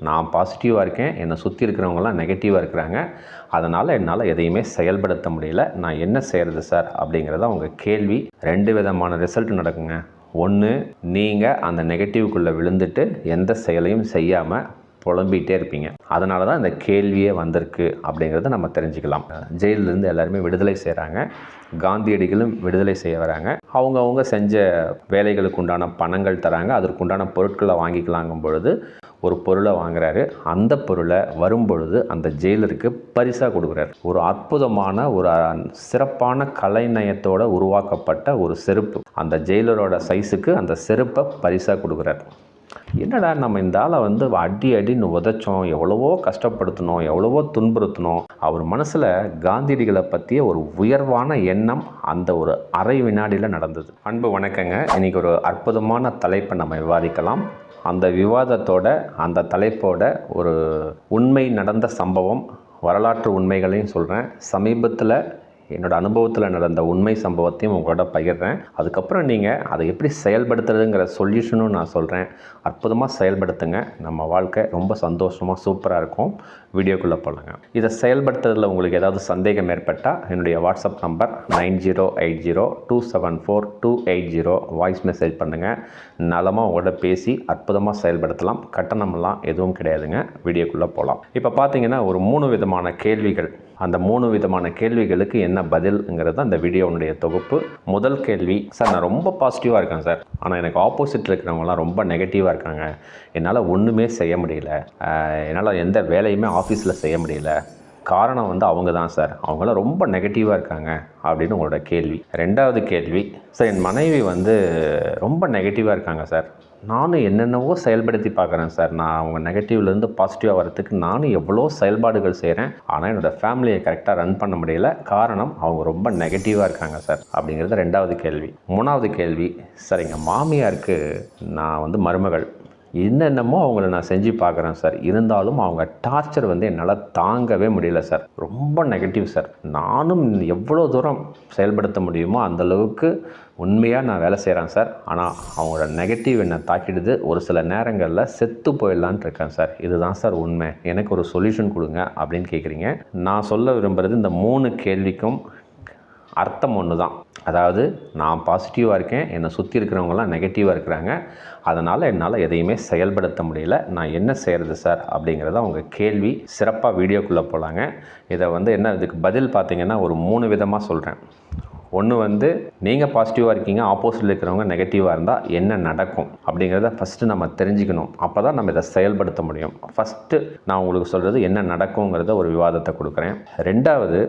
நான் பாசிட்டிவாக இருக்கேன் என்னை சுற்றி இருக்கிறவங்களாம் நெகட்டிவாக இருக்கிறாங்க. அதனால் என்னால் எதையுமே செயல்படுத்த முடியல. நான் என்ன செய்கிறது சார்? அப்படிங்கிறத அவங்க கேள்வி. ரெண்டு விதமான ரிசல்ட் நடக்குங்க. ஒன்று நீங்கள் அந்த நெகட்டிவ்குள்ளே விழுந்துட்டு எந்த செயலையும் செய்யாமல் புலம்பிகிட்டே இருப்பீங்க. அதனால தான் இந்த கேள்வியே வந்திருக்கு அப்படிங்கிறத நம்ம தெரிஞ்சுக்கலாம். ஜெயிலிருந்து எல்லாருமே விடுதலை செய்கிறாங்க காந்தியடிகளும் விடுதலை செய்ய வராங்க. அவங்கவுங்க செஞ்ச வேலைகளுக்கு உண்டான பணங்கள் தராங்க. அதற்குண்டான பொருட்களை வாங்கிக்கலாங்கும் பொழுது ஒரு பொருளை வாங்குறாரு. அந்த பொருளை வரும்பொழுது அந்த ஜெயிலருக்கு பரிசாக கொடுக்குறாரு. ஒரு அற்புதமான ஒரு சிறப்பான கலைநயத்தோடு உருவாக்கப்பட்ட ஒரு செருப்பு. அந்த ஜெயிலரோட சைஸுக்கு அந்த செருப்பை பரிசாக கொடுக்குறாரு. என்னடா நம்ம இந்த ஆளை வந்து அடி அடின்னு உதைச்சோம் எவ்வளவோ கஷ்டப்படுத்தணும் எவ்வளவோ துன்புறுத்தணும் அவர் மனசில் காந்தியடிகளை பற்றிய ஒரு உயர்வான எண்ணம் அந்த ஒரு அரை வினாடியில் நடந்தது. அன்பு வணக்கங்க. இன்னைக்கு ஒரு அற்புதமான தலைப்பை நம்ம விவாதிக்கலாம். அந்த விவாதத்தோட அந்த தலைப்போட ஒரு உண்மை நடந்த சம்பவம் வரலாற்று உண்மைகளையும் சொல்கிறேன் சமீபத்தில் என்னோடய அனுபவத்தில் நடந்த உண்மை சம்பவத்தையும் உங்களோட பகிர்றேன். அதுக்கப்புறம் நீங்கள் அதை எப்படி செயல்படுத்துறதுங்கிற சொல்யூஷனும் நான் சொல்கிறேன் அற்புதமாக செயல்படுத்துங்க. நம்ம வாழ்க்கை ரொம்ப சந்தோஷமாக சூப்பராக இருக்கும். வீடியோக்குள்ளே போகலாங்க இதை செயல்படுத்துறதுல உங்களுக்கு ஏதாவது சந்தேகம் ஏற்பட்டால் என்னுடைய WhatsApp number nine zero eight zero two seven four two eight zero. Voice message பண்ணுங்கள் நலமாக உங்களோட பேசி அற்புதமாக செயல்படுத்தலாம். கட்டணமெல்லாம் எதுவும் கிடையாதுங்க. வீடியோக்குள்ளே போகலாம் இப்போ பார்த்தீங்கன்னா ஒரு மூணு விதமான கேள்விகள். அந்த மூணு விதமான கேள்விகளுக்கு என்ன பதில்ங்கிறது அந்த வீடியோனுடைய தொகுப்பு. முதல் கேள்வி சார் நான் ரொம்ப பாசிட்டிவாக இருக்கேன் சார். ஆனால் எனக்கு ஆப்போசிட்டில் இருக்கிறவங்களாம் ரொம்ப நெகட்டிவாக இருக்காங்க. என்னால் ஒன்றுமே செய்ய முடியல. என்னால் எந்த வேலையுமே ஆஃபீஸில் செய்ய முடியல. காரணம் வந்து அவங்க தான் சார். அவங்களாம் ரொம்ப நெகட்டிவாக இருக்காங்க அப்படின்னு உங்களோட கேள்வி. ரெண்டாவது கேள்வி சார் என் மனைவி வந்து ரொம்ப நெகட்டிவாக இருக்காங்க சார். நானும் என்னென்னவோ செயல்படுத்தி பார்க்குறேன் சார். நான் அவங்க நெகட்டிவ்லேருந்து பாசிட்டிவாக வரத்துக்கு நானும் எவ்வளோ செயல்பாடுகள் செய்கிறேன் ஆனால் என்னோடய ஃபேமிலியை கரெக்டாக ரன் பண்ண முடியல. காரணம் அவங்க ரொம்ப நெகட்டிவாக இருக்காங்க சார் அப்படிங்கிறது ரெண்டாவது கேள்வி. மூணாவது கேள்வி சார் எங்கள் மாமியாருக்கு நான் வந்து மருமகள். என்னென்னமோ அவங்கள நான் செஞ்சு பார்க்குறேன் சார். இருந்தாலும் அவங்க டார்ச்சர் வந்து என்னால் தாங்கவே முடியல சார். ரொம்ப நெகட்டிவ் சார். நானும் எவ்வளோ தூரம் செயல்படுத்த முடியுமோ அந்தளவுக்கு உண்மையாக நான் வேலை செய்கிறேன் சார். ஆனால் அவங்களோட நெகட்டிவ் என்னை தாக்கிடுது. ஒரு சில நேரங்களில் செத்து போயிடலான்ட்டு இருக்கேன் சார். இதுதான் சார் உண்மை. எனக்கு ஒரு சொல்யூஷன் கொடுங்க அப்படின்னு கேட்குறீங்க நான் சொல்ல விரும்புகிறது இந்த மூணு கேள்விக்கும் அர்த்தம் ஒன்று தான். அதாவது நான் பாசிட்டிவாக இருக்கேன் என்னை சுற்றி இருக்கிறவங்களாம் நெகட்டிவாக இருக்கிறாங்க. அதனால் என்னால் எதையுமே செயல்படுத்த முடியல. நான் என்ன செய்கிறது சார் அப்படிங்கிறத அவங்க கேள்வி சிறப்பாக வீடியோக்குள்ளே போகலாங்க இதை வந்து என்ன இதுக்கு பதில் பார்த்திங்கன்னா ஒரு மூணு விதமாக சொல்கிறேன் ஒன்று வந்து நீங்கள் பாசிட்டிவாக இருக்கீங்க ஆப்போசிட்டில் இருக்கிறவங்க நெகட்டிவாக இருந்தால் என்ன நடக்கும் அப்படிங்கிறத ஃபஸ்ட்டு நம்ம தெரிஞ்சுக்கணும். அப்போ தான் நம்ம இதை செயல்படுத்த முடியும். ஃபஸ்ட்டு நான் உங்களுக்கு சொல்கிறது என்ன நடக்குங்கிறத ஒரு விவாதத்தை கொடுக்குறேன். ரெண்டாவது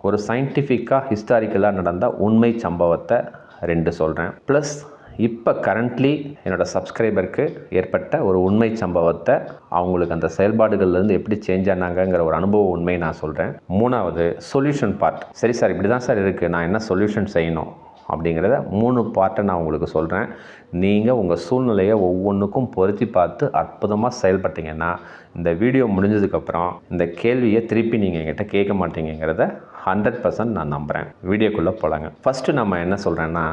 ஒரு சயின்டிஃபிக்காக ஹிஸ்டாரிக்கலாக நடந்த உண்மை சம்பவத்தை ரெண்டு சொல்கிறேன் ப்ளஸ் இப்போ கரண்ட்லி என்னோடய சப்ஸ்கிரைபருக்கு ஏற்பட்ட ஒரு உண்மை சம்பவத்தை அவங்களுக்கு அந்த செயல்பாடுகள்லேருந்து எப்படி சேஞ்ச் ஆனாங்கங்கிற ஒரு அனுபவ உண்மையை நான் சொல்கிறேன் மூணாவது சொல்யூஷன் பார்ட் சரி சார் இப்படி தான் சார் இருக்குது நான் என்ன சொல்யூஷன் செய்யணும்? அப்படிங்கிறத மூணு பார்ட்டை நான் உங்களுக்கு சொல்கிறேன் நீங்கள் உங்கள் சூழ்நிலையை ஒவ்வொன்றுக்கும் பொருத்தி பார்த்து அற்புதமாக செயல்பட்டீங்கன்னா இந்த வீடியோ முடிஞ்சதுக்கப்புறம் இந்த கேள்வியை திருப்பி நீங்கள் என்கிட்ட கேட்க மாட்டீங்கிறத ஹண்ட்ரட் பர்சன்ட் நான் நம்புகிறேன் வீடியோக்குள்ளே போகலாங்க ஃபஸ்ட்டு நம்ம என்ன சொல்கிறேன்னா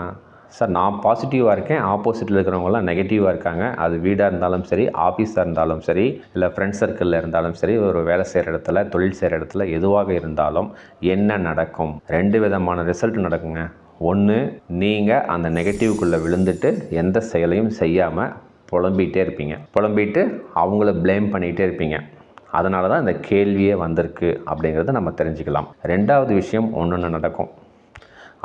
சார் நான் பாசிட்டிவாக இருக்கேன். ஆப்போசிட்டில் இருக்கிறவங்களாம் நெகட்டிவாக இருக்காங்க. அது வீடாக இருந்தாலும் சரி ஆஃபீஸாக இருந்தாலும் சரி இல்லை ஃப்ரெண்ட்ஸ் சர்க்கிளில் இருந்தாலும் சரி ஒரு வேலை செய்கிற இடத்துல தொழில் செய்கிற இடத்துல எதுவாக இருந்தாலும் என்ன நடக்கும்? ரெண்டு விதமான ரிசல்ட் நடக்குங்க. ஒன்று நீங்கள் அந்த நெகட்டிவ்குள்ளே விழுந்துட்டு எந்த செயலையும் செய்யாமல் புலம்பிகிட்டே இருப்பீங்க. புலம்பிட்டு அவங்கள ப்ளேம் பண்ணிகிட்டே இருப்பீங்க. அதனால தான் இந்த கேள்வியே வந்திருக்கு அப்படிங்கிறத நம்ம தெரிஞ்சுக்கலாம். ரெண்டாவது விஷயம் ஒன்று நடக்கும்.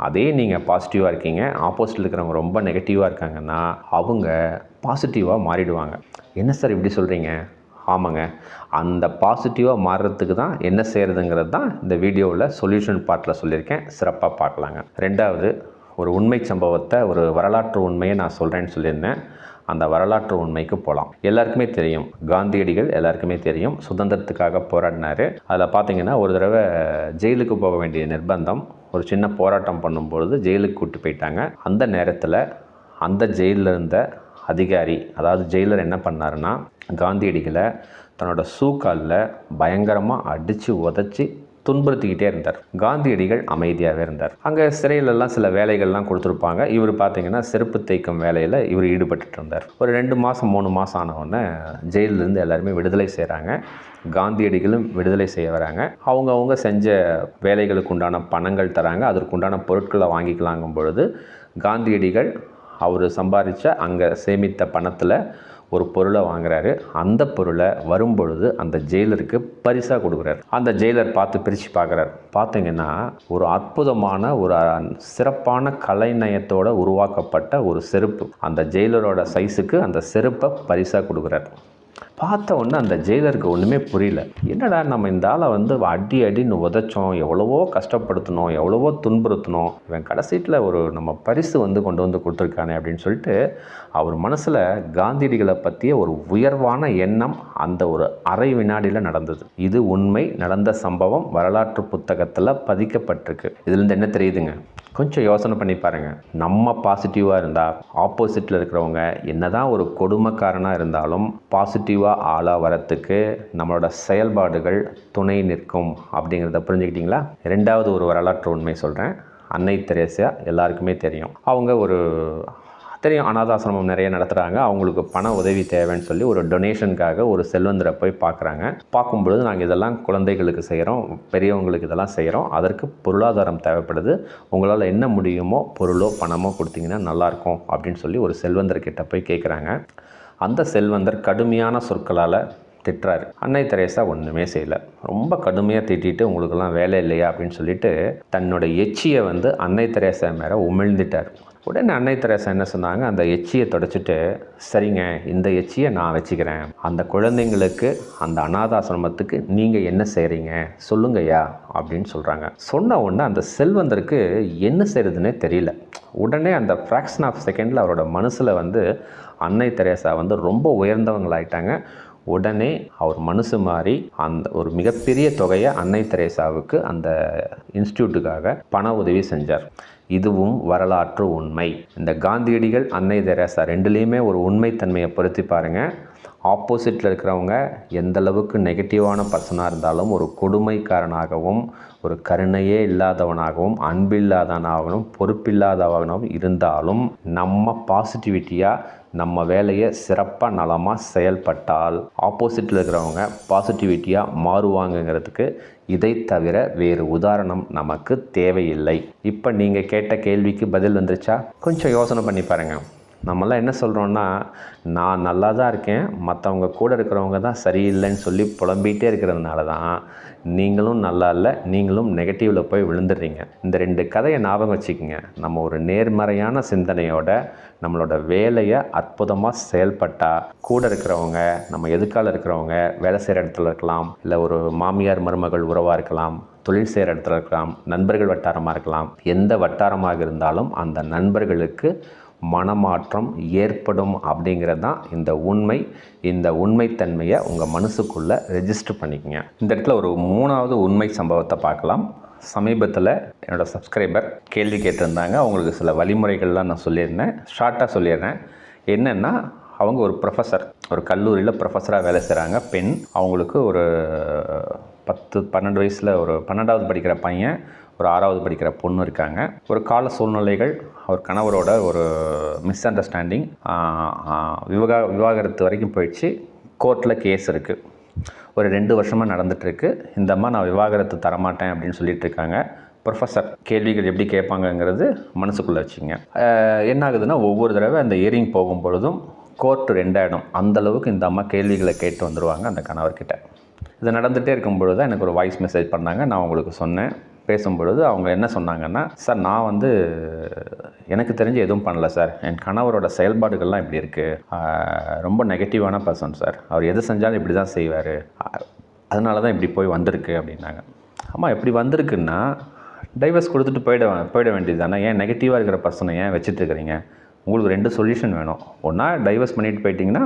அதே நீங்கள் பாசிட்டிவாக இருக்கீங்க ஆப்போசிட்டில் இருக்கிறவங்க ரொம்ப நெகட்டிவாக இருக்காங்கன்னா அவங்க பாசிட்டிவாக மாறிடுவாங்க. என்ன சார் இப்படி சொல்கிறீங்க ஆமாங்க. அந்த பாசிட்டிவாக மாறுறதுக்கு தான் என்ன செய்கிறதுங்கிறது தான் இந்த வீடியோவில் சொல்யூஷன் பார்ட்டில் சொல்லியிருக்கேன். சிறப்பாக பார்க்கலாங்க. ரெண்டாவது ஒரு உண்மை சம்பவத்தை ஒரு வரலாற்று உண்மையை நான் சொல்கிறேன்னு சொல்லியிருந்தேன். அந்த வரலாற்று உண்மைக்கு போகலாம் எல்லாருக்குமே தெரியும். காந்தியடிகள் எல்லாருக்குமே தெரியும். சுதந்திரத்துக்காக போராடினார். அதில் பார்த்தீங்கன்னா ஒரு தடவை ஜெயிலுக்கு போக வேண்டிய நிர்பந்தம் ஒரு சின்ன போராட்டம் பண்ணும்பொழுது ஜெயிலுக்கு கூட்டி போயிட்டாங்க. அந்த நேரத்தில் அந்த ஜெயிலில் இருந்த அதிகாரி அதாவது ஜெயிலர் என்ன பண்ணாருன்னா காந்தியடிகளை தன்னோட சூக்காலில் பயங்கரமாக அடித்து உதச்சி துன்புறுத்திக்கிட்டே இருந்தார். காந்தியடிகள் அமைதியாகவே இருந்தார். அங்கே சிறையிலெல்லாம் சில வேலைகள்லாம் கொடுத்துருப்பாங்க. இவர் பார்த்தீங்கன்னா செருப்பு தேய்க்கும் வேலையில் இவர் ஈடுபட்டு இருந்தார். ஒரு ரெண்டு மாதம் மூணு மாதம் ஆனவுடனே ஜெயிலிருந்து எல்லாருமே விடுதலை செய்கிறாங்க காந்தியடிகளும் விடுதலை செய்ய வராங்க. அவங்க அவங்க செஞ்ச வேலைகளுக்கு உண்டான பணங்கள் தராங்க. அதற்கு உண்டான பொருட்களை வாங்கிக்கலாங்கும் பொழுது காந்தியடிகள் அவர் சம்பாதிச்ச அங்கே சேமித்த பணத்தில் ஒரு பொருளை வாங்குறாரு. அந்த பொருளை வரும்பொழுது அந்த ஜெயிலருக்கு பரிசாக கொடுக்குறாரு. அந்த ஜெயிலர் பார்த்து பிரித்து பார்க்குறாரு. பார்த்தீங்கன்னா ஒரு அற்புதமான ஒரு சிறப்பான கலைநயத்தோடு உருவாக்கப்பட்ட ஒரு செருப்பு. அந்த ஜெயிலரோட சைஸுக்கு அந்த செருப்பை பரிசாக கொடுக்குறாரு. பார்த்த உடனே அந்த ஜெயிலருக்கு ஒன்றுமே புரியல. என்னடா நம்ம இந்த ஆளை வந்து அடி அடின்னு உதைச்சோம் எவ்வளவோ கஷ்டப்படுத்தணும் எவ்வளவோ துன்புறுத்தணும் இவன் கடைசீட்டில் ஒரு நம்ம பரிசு வந்து கொண்டு வந்து கொடுத்துருக்கானே அப்படின்னு சொல்லிட்டு அவர் மனசில் காந்தியடிகளை பற்றிய ஒரு உயர்வான எண்ணம் அந்த ஒரு அரை வினாடியில் நடந்தது. இது உண்மை நடந்த சம்பவம் வரலாற்று புத்தகத்தில் பதிக்கப்பட்டிருக்கு. இதுலேருந்து என்ன தெரியுதுங்க? கொஞ்சம் யோசனை பண்ணி பாருங்கள் நம்ம பாசிட்டிவாக இருந்தால் ஆப்போசிட்டில் இருக்கிறவங்க என்னதான் ஒரு கொடுமைக்காரனாக இருந்தாலும் பாசிட்டிவாக ஆளாக வரத்துக்கு நம்மளோட செயல்பாடுகள் துணை நிற்கும். அப்படிங்கிறத புரிஞ்சுக்கிட்டிங்களா? ரெண்டாவது ஒரு வரலாற்று உண்மை சொல்கிறேன் அன்னை தெரேசியா எல்லாருக்குமே தெரியும். அவங்க ஒரு தெரியும் அனாதாசிரமம் நிறைய நடத்துகிறாங்க அவங்களுக்கு பண உதவி தேவைன்னு சொல்லி ஒரு டொனேஷனுக்காக ஒரு செல்வந்தரை போய் பார்க்குறாங்க. பார்க்கும்பொழுது நாங்கள் இதெல்லாம் குழந்தைகளுக்கு செய்கிறோம் பெரியவங்களுக்கு இதெல்லாம் செய்கிறோம் அதற்கு பொருளாதாரம் தேவைப்படுது. உங்களால் என்ன முடியுமோ பொருளோ பணமோ கொடுத்தீங்கன்னா நல்லாயிருக்கும் அப்படின்னு சொல்லி ஒரு செல்வந்தர்கிட்ட போய் கேட்குறாங்க அந்த செல்வந்தர் கடுமையான சொற்களால் திட்டுறாரு. அன்னை தெரேசா ஒன்றுமே செய்யலை. ரொம்ப கடுமையாக திட்டிட்டு உங்களுக்கெல்லாம் வேலை இல்லையா? அப்படின்னு சொல்லிட்டு தன்னோட எச்சியை வந்து அன்னை தெரேசா மேலே உமிழ்ந்துட்டார். உடனே அன்னை தெரேசா என்ன சொன்னாங்க? அந்த எச்சியை தொடச்சிட்டு சரிங்க இந்த எச்சியை நான் வச்சுக்கிறேன். அந்த குழந்தைங்களுக்கு அந்த அனாதாசிரமத்துக்கு நீங்கள் என்ன செய்கிறீங்க சொல்லுங்கய்யா அப்படின்னு சொல்கிறாங்க சொன்ன உடனே அந்த செல்வந்தருக்கு என்ன செய்கிறதுனே தெரியல. உடனே அந்த ஃப்ராக்ஷன் ஆஃப் செகண்டில் அவரோட மனசில் வந்து அன்னை தெரேசா வந்து ரொம்ப உயர்ந்தவங்களாயிட்டாங்க. உடனே அவர் மனசு மாறி அந்த ஒரு மிகப்பெரிய தொகையை அன்னை தெரேசாவுக்கு அந்த இன்ஸ்டியூட்டுக்காக பண உதவி செஞ்சார். இதுவும் வரலாற்று உண்மை. இந்த காந்தியடிகள் அன்னை தெரேசா ரெண்டுலேயுமே ஒரு உண்மைத்தன்மையை பொருத்தி பாருங்கள் ஆப்போசிட்டில் இருக்கிறவங்க எந்தளவுக்கு நெகட்டிவான பர்சனாக இருந்தாலும் ஒரு கொடுமைக்காரனாகவும் ஒரு கருணையே இல்லாதவனாகவும் அன்பில்லாதவனாகவும் பொறுப்பில்லாதவனாகவும் இருந்தாலும் நம்ம பாசிட்டிவிட்டியாக நம்ம வேலையை சிறப்பாக நலமாக செயல்பட்டால் ஆப்போசிட்டில் இருக்கிறவங்க பாசிட்டிவிட்டியாக மாறுவாங்கங்கிறதுக்கு இதை தவிர வேறு உதாரணம் நமக்கு தேவையில்லை. இப்போ நீங்கள் கேட்ட கேள்விக்கு பதில் வந்துருச்சா? கொஞ்சம் யோசனை பண்ணி பாருங்கள் நம்மளாம் என்ன சொல்கிறோன்னா நான் நல்லா தான் இருக்கேன். மற்றவங்க கூட இருக்கிறவங்க தான் சரியில்லைன்னு சொல்லி புலம்பிகிட்டே இருக்கிறதுனால தான் நீங்களும் நல்லா இல்லை நீங்களும் நெகட்டிவில் போய் விழுந்துடுறீங்க. இந்த ரெண்டு கதையை ஞாபகம் வச்சுக்கோங்க. நம்ம ஒரு நேர்மறையான சிந்தனையோட நம்மளோட வேலையை அற்புதமாக செயல்பட்டால் கூட இருக்கிறவங்க நம்ம எதுக்கால இருக்கிறவங்க வேலை செய்கிற இடத்துல இருக்கலாம் இல்லை ஒரு மாமியார் மருமகள் உறவாக இருக்கலாம் தொழில் செய்கிற இடத்துல இருக்கலாம் நண்பர்கள் வட்டாரமாக இருக்கலாம் எந்த வட்டாரமாக இருந்தாலும் அந்த நண்பர்களுக்கு மனமாற்றம் ஏற்படும் அப்படிங்கிறது தான் இந்த உண்மை. இந்த உண்மைத்தன்மையை உங்கள் மனசுக்குள்ளே ரெஜிஸ்டர் பண்ணிக்கங்க. இந்த இடத்துல ஒரு மூணாவது உண்மை சம்பவத்தை பார்க்கலாம். சமீபத்தில் என்னோடய சப்ஸ்கிரைபர் கேள்வி கேட்டிருந்தாங்க. அவங்களுக்கு சில வழிமுறைகள்லாம் நான் சொல்லியிருந்தேன். ஷார்ட்டாக சொல்லிடுறேன். என்னென்னா அவங்க ஒரு ப்ரொஃபஸர் ஒரு கல்லூரியில் ப்ரொஃபஸராக வேலை செய்கிறாங்க பெண். அவங்களுக்கு ஒரு பத்து பன்னெண்டு வயசில் ஒரு பன்னெண்டாவது படிக்கிற பையன். ஒரு ஆறாவது படிக்கிற பொண்ணு இருக்காங்க. ஒரு கால சூழ்நிலைகள் அவர் கணவரோட ஒரு மிஸ் அண்டர்ஸ்டாண்டிங் விவகா விவாகரத்து வரைக்கும் போயிடுச்சு. கோர்ட்டில் கேஸ் இருக்குது ஒரு ரெண்டு வருஷமாக நடந்துகிட்ருக்கு இந்த அம்மா நான் விவாகரத்து தரமாட்டேன் அப்படின்னு சொல்லிட்டு இருக்காங்க. ப்ரொஃபஸர் கேள்விகள் எப்படி கேட்பாங்கங்கிறது மனசுக்குள்ளே வச்சுங்க. என்ன ஆகுதுன்னா ஒவ்வொரு தடவை அந்த இயரிங் போகும் பொழுதும் கோர்ட்டு ரெண்டாயிடும். அந்தளவுக்கு இந்த அம்மா கேள்விகளை கேட்டு வந்துடுவாங்க அந்த கணவர்கிட்ட. இது நடந்துகிட்டே இருக்கும் பொழுது தான் எனக்கு ஒரு வாய்ஸ் மெசேஜ் பண்ணாங்க. நான் உங்களுக்கு சொன்னேன். பேசும்பொழுது அவங்க என்ன சொன்னாங்கன்னா சார் நான் வந்து எனக்கு தெரிஞ்சு எதுவும் பண்ணல சார். என் கணவரோட செயல்பாடுகள்லாம் இப்படி இருக்குது ரொம்ப நெகட்டிவான பர்சன் சார். அவர் எது செஞ்சாலும் இப்படி தான் செய்வார். அதனால தான் இப்படி போய் வந்திருக்கு அப்படின்னாங்க. அம்மா இப்படி வந்திருக்குன்னா டைவர்ஸ் கொடுத்துட்டு போயிட போயிட வேண்டியது தானே? ஏன் நெகட்டிவாக இருக்கிற பர்சனை ஏன் வச்சுட்டு இருக்கிறீங்க? உங்களுக்கு ரெண்டு சொல்யூஷன் வேணும். ஒன்றா டைவர்ஸ் பண்ணிட்டு போயிட்டீங்கன்னா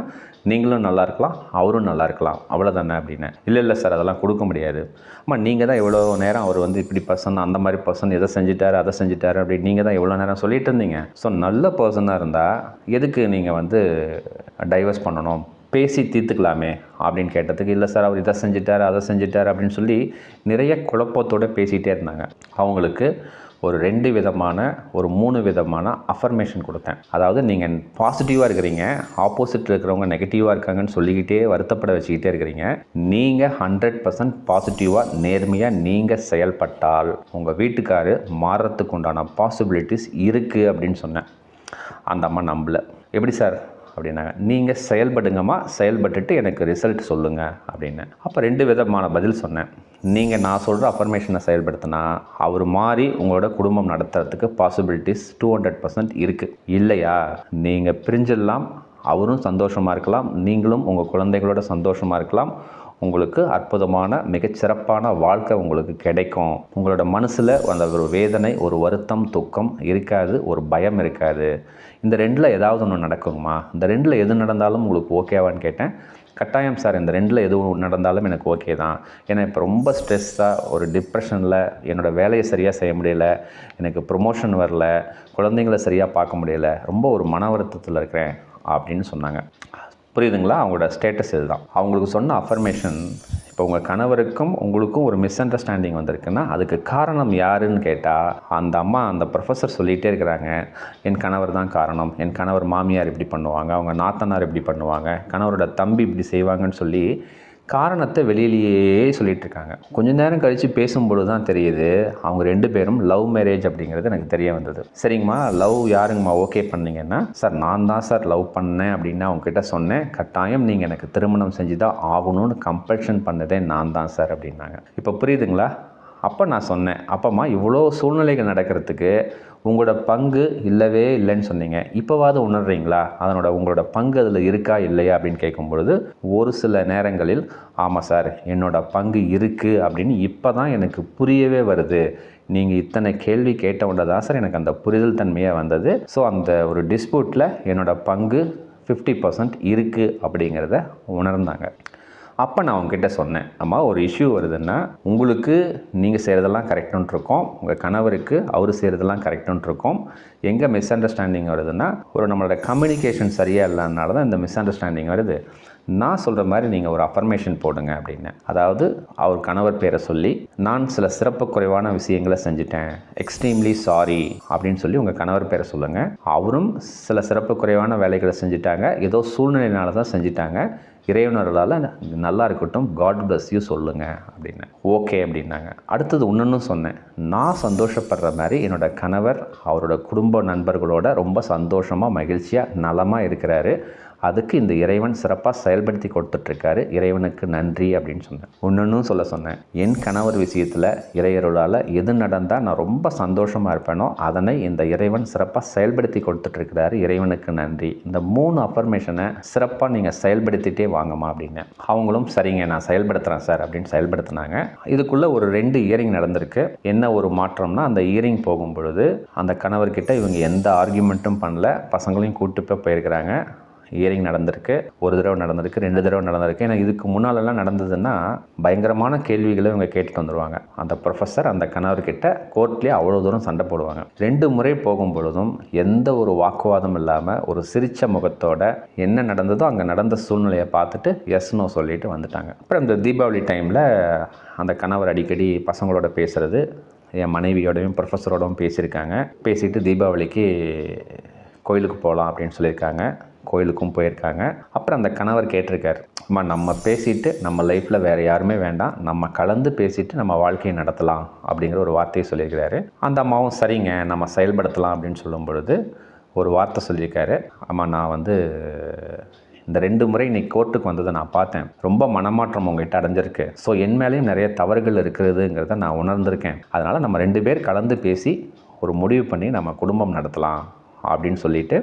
நீங்களும் நல்லா இருக்கலாம் அவரும் நல்லா இருக்கலாம். அவ்வளோதானே அப்படின்னு. இல்லை இல்லை சார் அதெல்லாம் கொடுக்க முடியாது. அம்மா நீங்கள் தான் எவ்வளோ நேரம் அவர் வந்து இப்படி பர்சன் அந்த மாதிரி பர்சன் எதை செஞ்சுட்டாரு அதை செஞ்சுட்டார் அப்படி நீங்கள் தான் எவ்வளோ நேரம் சொல்லிட்டு இருந்தீங்க. ஸோ நல்ல பர்சனாக இருந்தால் எதுக்கு நீங்கள் வந்து டைவர்ஸ் பண்ணணும்? பேசி தீர்த்துக்கலாமே அப்படின்னு கேட்டதுக்கு இல்லை சார் அவர் இதை செஞ்சிட்டார் அதை செஞ்சிட்டார் அப்படின்னு சொல்லி நிறைய குழப்பத்தோடு பேசிகிட்டே இருந்தாங்க. அவங்களுக்கு ஒரு ரெண்டு விதமான ஒரு மூணு விதமான அஃபர்மேஷன் கொடுத்தேன். அதாவது நீங்கள் பாசிட்டிவாக இருக்கிறீங்க ஆப்போசிட்டில் இருக்கிறவங்க நெகட்டிவாக இருக்காங்கன்னு சொல்லிக்கிட்டே வருத்தப்பட வச்சுக்கிட்டே இருக்கிறீங்க. நீங்கள் ஹண்ட்ரட் பர்சன்ட் பாசிட்டிவாக நேர்மையாக நீங்கள் செயல்பட்டால் உங்கள் வீட்டுக்காரு மாறுறதுக்கு உண்டான பாசிபிலிட்டிஸ் இருக்குது அப்படின்னு சொன்னேன். அந்த அம்மா நம்பல. எப்படி சார் அப்படின்னாங்க. நீங்கள் செயல்படுங்கம்மா செயல்பட்டுட்டு எனக்கு ரிசல்ட் சொல்லுங்கள் அப்படின்னு அப்போ ரெண்டு விதமான பதில் சொன்னேன். நீங்கள் நான் சொல்கிற அஃபர்மேஷனை செயல்படுத்தினா அவர் மாறி உங்களோட குடும்பம் நடத்துறதுக்கு பாசிபிலிட்டிஸ் டூ ஹண்ட்ரட் பர்சன்ட் இருக்குது இல்லையா? நீங்கள் பிரிஞ்சிடலாம். அவரும் சந்தோஷமாக இருக்கலாம். நீங்களும் உங்கள் குழந்தைகளோட சந்தோஷமாக இருக்கலாம். உங்களுக்கு அற்புதமான மிகச்சிறப்பான வாழ்க்கை உங்களுக்கு கிடைக்கும். உங்களோட மனசில் அந்த ஒரு வேதனை ஒரு வருத்தம் துக்கம் இருக்காது ஒரு பயம் இருக்காது. இந்த ரெண்டில் ஏதாவது ஒன்று நடக்குங்கம்மா. இந்த ரெண்டில் எது நடந்தாலும் உங்களுக்கு ஓகேவான்னு கேட்டேன். கட்டாயம் சார் இந்த ரெண்டில் எதுவும் நடந்தாலும் எனக்கு ஓகே தான். ஏன்னா இப்போ ரொம்ப ஸ்ட்ரெஸ்ஸாக ஒரு டிப்ரெஷனில் என்னோடய வேலையை சரியாக செய்ய முடியல எனக்கு ப்ரொமோஷன் வரல குழந்தைங்கள சரியாக பார்க்க முடியல ரொம்ப ஒரு மன வருத்தத்தில் இருக்கிறேன் அப்படின்னு சொன்னாங்க. புரியுதுங்களா? அவங்களோட ஸ்டேட்டஸ் இதுதான். அவங்களுக்கு சொன்ன அஃபர்மேஷன் இப்போ உங்கள் கணவருக்கும் உங்களுக்கும் ஒரு மிஸ் அண்டர்ஸ்டாண்டிங் வந்திருக்குன்னா அதுக்கு காரணம் யாருன்னு கேட்டால் அந்த அம்மா அந்த ப்ரொஃபஸர் சொல்லிகிட்டே இருக்கிறாங்க. என் கணவர் தான் காரணம். என் கணவர் மாமியார் இப்படி பண்ணுவாங்க. அவங்க நாத்தனார் இப்படி பண்ணுவாங்க. கணவரோட தம்பி இப்படி செய்வாங்கன்னு சொல்லி காரணத்தை வெளியிலேயே சொல்லிகிட்ருக்காங்க கொஞ்ச நேரம் கழித்து பேசும்பொழுது தான் தெரியுது அவங்க ரெண்டு பேரும் லவ் மேரேஜ் அப்படிங்கிறது எனக்கு தெரிய வந்தது. சரிங்கம்மா லவ் யாருங்கம்மா? ஓகே பண்ணீங்கன்னா சார் நான் தான் சார் லவ் பண்ணேன் அப்படின்னு அவங்ககிட்ட சொன்னேன். கட்டாயம் நீங்கள் எனக்கு திருமணம் செஞ்சு தான் ஆகணும்னு கம்பல்ஷன் பண்ணதே நான் தான் சார் அப்படின்னாங்க. இப்போ புரியுதுங்களா? அப்போ நான் சொன்னேன். அப்பம்மா இவ்வளோ சூழ்நிலைகள் நடக்கிறதுக்கு உங்களோட பங்கு இல்லவே இல்லைன்னு சொன்னீங்க. இப்போவாது உணர்றீங்களா? அதனோட உங்களோட பங்கு அதில் இருக்கா இல்லையா அப்படின்னு கேட்கும் பொழுது ஒரு சில நேரங்களில் ஆமாம் சார் என்னோட பங்கு இருக்குது அப்படின்னு இப்போ தான் எனக்கு புரியவே வருது. நீங்கள் இத்தனை கேள்வி கேட்ட தான் சார் எனக்கு அந்த புரிதல் தன்மையாக வந்தது. ஸோ அந்த ஒரு டிஸ்பியூட்டில் என்னோட பங்கு ஃபிஃப்டி பர்சன்ட் இருக்குது அப்படிங்கிறத உணர்ந்தாங்க. அப்போ நான் அவங்ககிட்ட சொன்னேன் அம்மா ஒரு இஷ்யூ வருதுன்னா உங்களுக்கு நீங்கள் செய்கிறதெல்லாம் கரெக்டுன்ட்டு இருக்கோம். உங்கள் கணவருக்கு அவர் செய்கிறதெல்லாம் கரெக்டுன்ட்டு இருக்கோம். எங்கே மிஸ் அண்டர்ஸ்டாண்டிங் வருதுன்னா ஒரு நம்மளோட கம்யூனிகேஷன் சரியாக இல்லைனால தான் இந்த மிஸ் அண்டர்ஸ்டாண்டிங் வருது. நான் சொல்கிற மாதிரி நீங்கள் ஒரு அஃபர்மேஷன் போடுங்க அப்படின்னு. அதாவது அவர் கணவர் பேரை சொல்லி நான் சில சிறப்பு குறைவான விஷயங்களை செஞ்சுட்டேன். எக்ஸ்ட்ரீம்லி சாரி அப்படின்னு சொல்லி உங்கள் கணவர் பேரை சொல்லுங்கள் அவரும் சில சிறப்பு குறைவான வேலைகளை செஞ்சுட்டாங்க. ஏதோ சூழ்நிலையினால தான் செஞ்சுட்டாங்க. இறைவனர்களால் நல்லா இருக்கட்டும். காட் பிளஸ் யூ சொல்லுங்கள் அப்படின்னு. ஓகே அப்படின்னாங்க. அடுத்தது ஒன்றுன்னு சொன்னேன். நான் சந்தோஷப்படுற மாதிரி என்னோடய கணவர் அவரோட குடும்ப நண்பர்களோட ரொம்ப சந்தோஷமாக மகிழ்ச்சியாக நலமாக இருக்கிறாரு. அதுக்கு இந்த இறைவன் சிறப்பாக செயல்படுத்தி கொடுத்துட்ருக்காரு. இறைவனுக்கு நன்றி அப்படின்னு சொன்னேன். ஒன்றுன்னு சொல்ல சொன்னேன். என் கணவர் விஷயத்தில் இறையருளால் எது நடந்தால் நான் ரொம்ப சந்தோஷமாக இருப்பேனோ அதனை இந்த இறைவன் சிறப்பாக செயல்படுத்தி கொடுத்துட்ருக்கிறாரு. இறைவனுக்கு நன்றி. இந்த மூணு அஃபர்மேஷனை சிறப்பாக நீங்கள் செயல்படுத்திட்டே வாங்கம்மா அப்படின்னு. அவங்களும் சரிங்க நான் செயல்படுத்துகிறேன் சார் அப்படின்னு செயல்படுத்தினாங்க. இதுக்குள்ளே ஒரு ரெண்டு இயரிங் நடந்திருக்கு. என்ன ஒரு மாற்றம்னா அந்த இயரிங் போகும் பொழுது அந்த கணவர்கிட்ட இவங்க எந்த ஆர்கியூமெண்ட்டும் பண்ணல. பசங்களையும் கூட்டு போய் போயிருக்கிறாங்க. இயரிங் நடந்திருக்கு ஒரு தடவை நடந்திருக்கு ரெண்டு தடவை நடந்திருக்கு. ஏன்னா இதுக்கு முன்னாலெல்லாம் நடந்ததுன்னா பயங்கரமான கேள்விகளை இவங்க கேட்டுட்டு வந்துடுவாங்க அந்த ப்ரொஃபஸர் அந்த கணவர்கிட்ட கோர்ட்லேயே அவ்வளோ தூரம் சண்டை போடுவாங்க. ரெண்டு முறை போகும் பொழுதும் எந்த ஒரு வாக்குவாதம் இல்லாமல் ஒரு சிரிச்ச முகத்தோட என்ன நடந்ததோ அங்கே நடந்த சூழ்நிலையை பார்த்துட்டு எஸ்னோ சொல்லிட்டு வந்துட்டாங்க. அப்புறம் இந்த தீபாவளி டைமில் அந்த கணவர் அடிக்கடி பசங்களோட பேசுகிறது என் மனைவியோடையும் ப்ரொஃபஸரோடவும் பேசியிருக்காங்க. பேசிட்டு தீபாவளிக்கு கோயிலுக்கு போகலாம் அப்படின்னு சொல்லியிருக்காங்க. கோயிலுக்கும் போயிருக்காங்க. அப்புறம் அந்த கணவர் கேட்டிருக்கார். அம்மா நம்ம பேசிட்டு நம்ம லைஃப்பில் வேறு யாருமே வேண்டாம். நம்ம கலந்து பேசிட்டு நம்ம வாழ்க்கையை நடத்தலாம். அப்படிங்கிற ஒரு வார்த்தையை சொல்லியிருக்கிறாரு. அந்த அம்மாவும் சரிங்க நம்ம செயல்படுத்தலாம். அப்படின்னு சொல்லும் பொழுது ஒரு வார்த்தை சொல்லியிருக்காரு. அம்மா நான் வந்து இந்த ரெண்டு முறை இன்னைக்கு கோர்ட்டுக்கு வந்ததை நான் பார்த்தேன். ரொம்ப மனமாற்றம் உங்ககிட்ட அடைஞ்சிருக்கு. ஸோ என் மேலேயும் நிறைய தவறுகள் இருக்கிறதுங்கிறத நான் உணர்ந்திருக்கேன். அதனால் நம்ம ரெண்டு பேர் கலந்து பேசி ஒரு முடிவு பண்ணி நம்ம குடும்பம் நடத்தலாம். அப்படின்னு சொல்லிட்டு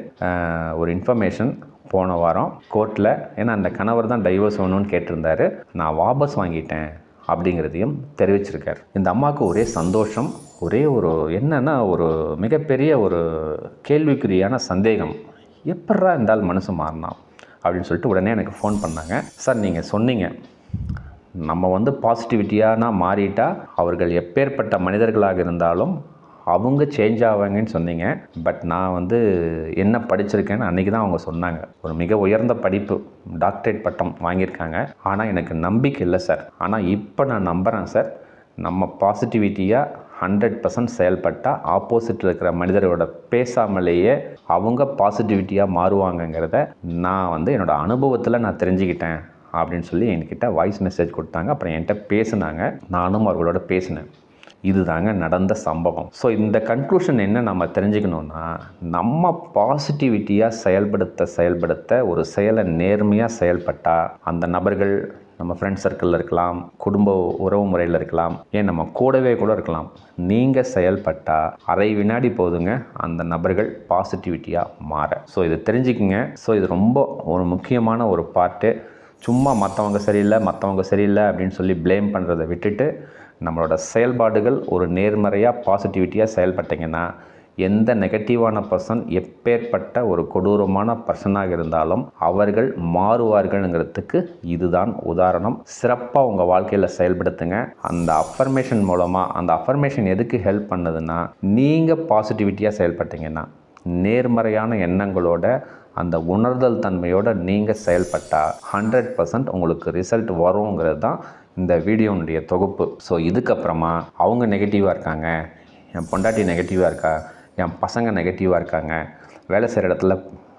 ஒரு இன்ஃபர்மேஷன் போன வாரம் கோர்ட்டில் ஏன்னா அந்த கணவர் தான் டைவர்ஸ் வேணும்னு கேட்டிருந்தாரு. நான் வாபஸ் வாங்கிட்டேன் அப்படிங்கிறதையும் தெரிவிச்சிருக்கார். இந்த அம்மாவுக்கு ஒரே சந்தோஷம் ஒரே ஒரு என்னன்னா ஒரு மிகப்பெரிய ஒரு கேள்விக்குறியான சந்தேகம். எப்படா இருந்தால் மனசு மாறினான் அப்படின்னு சொல்லிட்டு உடனே எனக்கு ஃபோன் பண்ணாங்க. சார் நீங்கள் சொன்னீங்க. நம்ம வந்து பாசிட்டிவிட்டியான மாறிட்டா அவர்கள் எப்பேற்பட்ட மனிதர்களாக இருந்தாலும் அவங்க சேஞ்ச் ஆவாங்கன்னு சொன்னீங்க. பட் நான் வந்து என்ன படிச்சிருக்கேன்னு அன்றைக்கி தான் அவங்க சொன்னாங்க. ஒரு மிக உயர்ந்த படிப்பு டாக்டரேட் பட்டம் வாங்கியிருக்காங்க. ஆனால் எனக்கு நம்பிக்கை இல்லை சார் ஆனால் இப்போ நான் நம்புகிறேன் சார் நம்ம பாசிட்டிவிட்டியாக ஹண்ட்ரட் பர்சன்ட் செயல்பட்டால் ஆப்போசிட்டில் இருக்கிற மனிதரோட பேசாமலேயே அவங்க பாசிட்டிவிட்டியாக மாறுவாங்கங்கிறத நான் வந்து என்னோடய அனுபவத்தில் நான் தெரிஞ்சுக்கிட்டேன் அப்படின்னு சொல்லி என்கிட்ட வாய்ஸ் மெசேஜ் கொடுத்தாங்க. அப்புறம் என்கிட்ட பேசினாங்க. நானும் அவர்களோட பேசினேன். இதுதாங்க நடந்த சம்பவம். ஸோ இந்த கன்க்ளூஷன் என்ன நம்ம தெரிஞ்சுக்கணுன்னா நம்ம பாசிட்டிவிட்டியாக செயல்படுத்த செயல்படுத்த ஒரு செயலை நேர்மையாக செயல்பட்டால் அந்த நபர்கள் நம்ம ஃப்ரெண்ட் சர்க்கிளில் இருக்கலாம் குடும்ப உறவு முறையில் இருக்கலாம் ஏன் நம்ம கூடவே கூட இருக்கலாம். நீங்கள் செயல்பட்டால் அரை வினாடி போதுங்க அந்த நபர்கள் பாசிட்டிவிட்டியாக மாற. ஸோ இதை தெரிஞ்சுக்குங்க. ஸோ இது ரொம்ப ஒரு முக்கியமான ஒரு பார்ட்டு சும்மா மற்றவங்க சரியில்லை மற்றவங்க சரியில்லை அப்படின்னு சொல்லி ப்ளேம் பண்ணுறதை விட்டுட்டு நம்மளோட செயல்பாடுகள் ஒரு நேர்மறையாக பாசிட்டிவிட்டியாக செயல்பட்டிங்கன்னா எந்த நெகட்டிவான பர்சன் எப்பேற்பட்ட ஒரு கொடூரமான பர்சனாக இருந்தாலும் அவர்கள் மாறுவார்கள்ங்கிறதுக்கு இதுதான் உதாரணம். சிறப்பாக உங்கள் வாழ்க்கையில் செயல்படுத்துங்க. அந்த அஃபர்மேஷன் மூலமாக அந்த அஃபர்மேஷன் எதுக்கு ஹெல்ப் பண்ணுதுன்னா நீங்கள் பாசிட்டிவிட்டியாக செயல்பட்டீங்கன்னா நேர்மறையான எண்ணங்களோட அந்த உணர்தல் தன்மையோட நீங்கள் செயல்பட்டால் ஹண்ட்ரட் பர்சன்ட் உங்களுக்கு ரிசல்ட் வருங்கிறது தான் இந்த வீடியோனுடைய தொகுப்பு. ஸோ இதுக்கப்புறமா அவங்க நெகட்டிவாக இருக்காங்க என் பொண்டாட்டி நெகட்டிவாக இருக்கா என் பசங்க நெகட்டிவாக இருக்காங்க வேலை செய்கிற இடத்துல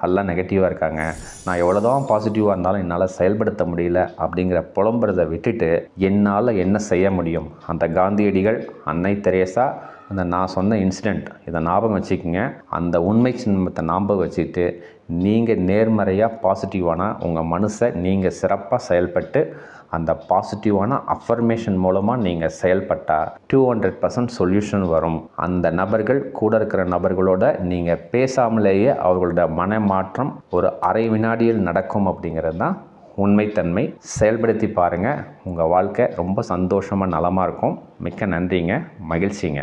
எல்லாம் நெகட்டிவாக இருக்காங்க நான் எவ்வளோ தான் பாசிட்டிவாக இருந்தாலும் என்னால் செயல்படுத்த முடியல அப்படிங்கிற புலம்புறதை விட்டுட்டு என்னால் என்ன செய்ய முடியும்? அந்த காந்தியடிகள் அன்னை தெரேசா அந்த நான் சொன்ன இன்சிடெண்ட் இதை ஞாபகம் வச்சுக்கோங்க. அந்த உண்மை சின்னத்தை ஞாபகம் வச்சுக்கிட்டு நீங்கள் நேர்மறையாக பாசிட்டிவான உங்கள் மனசை நீங்கள் சிறப்பாக செயல்பட்டு அந்த பாசிட்டிவான அஃபர்மேஷன் மூலமாக நீங்கள் செயல்பட்டால் டூ ஹண்ட்ரட் பர்சன்ட் சொல்யூஷன் வரும். அந்த நபர்கள் கூட இருக்கிற நபர்களோட நீங்கள் பேசாமலேயே அவர்களோட மனமாற்றம் ஒரு அரை வினாடியில் நடக்கும் அப்படிங்கிறது தான் உண்மைத்தன்மை. செயல்படுத்தி பாருங்கள் உங்கள் வாழ்க்கை ரொம்ப சந்தோஷமாக நலமாக இருக்கும். மிக்க நன்றிங்க. மகிழ்ச்சிங்க.